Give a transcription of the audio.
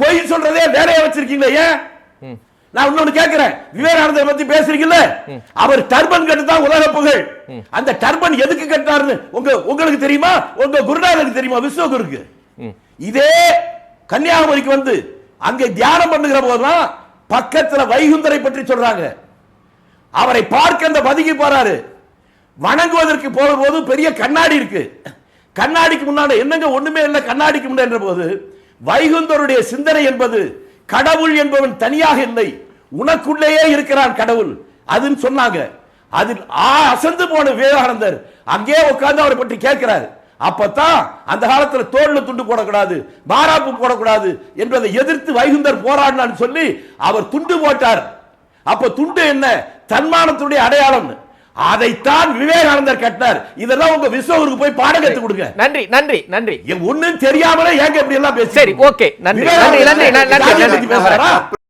பொய் சொல்றதே வேலையா வச்சிருக்கீங்களே ஏன்? நான் இன்னொன்னு கேட்கிறேன். விவேகானந்தர் பத்தி பேசுறீங்கல்ல? அவர் டர்பன் கட்டு தான் உலக புகழ் அந்த டர்பன் எதுக்கு கட்டினாருன்னு உங்க உங்களுக்கு தெரியுமா? உங்க குருநாதருக்கு தெரியுமா? விஸ்வகுருக்கு. இதே கன்னியாகுமரிக்கு வந்து அங்கே தியானம் பண்ணுகிற போதுதான் பக்கத்துல வைகுந்தரை பற்றி சொல்றாங்க. அவரை பார்க்க அந்த பதுங்கி போறாரு. வணங்குவதற்கு போகும்போது பெரிய கண்ணாடி இருக்கு. கண்ணாடிக்கு முன்னாடி என்னங்க ஒண்ணுமே இல்லை கண்ணாடிக்கு முன்னாடி போது வைகுந்தருடைய சிந்தனை என்பது கடவுள் என்பவன் தனியாக இல்லை. உனக்குள்ளேயே இருக்கிறான் கடவுள். அதுன்னு சொன்னாங்க. அதில் ஆ அசந்து போன விவேகானந்தர் அங்கே உட்கார்ந்து அவரை பற்றி கேட்கிறார். அப்பத்தான் அந்த காலத்துல தோல்ல துண்டு போடக்கூடாது மாராப்பு போடக்கூடாது என்பதை எதிர்த்து வைகுந்தர் போராடினான்னு சொல்லி அவர் துண்டு போட்டார். அப்ப துண்டு என்ன? தன்மானத்துடைய அடையாளம்னு அதைத்தான் விவேகானந்தர் கட்டினார். இதெல்லாம் உங்க விஸ்வகுருக்கு போய் பாடம் கத்து கொடுங்க. நன்றி நன்றி நன்றி. ஒண்ணும் தெரியாமலே ஏங்க இப்படி எல்லாம் பேசி சரி ஓகே நன்றி நன்றி நன்றி நன்றி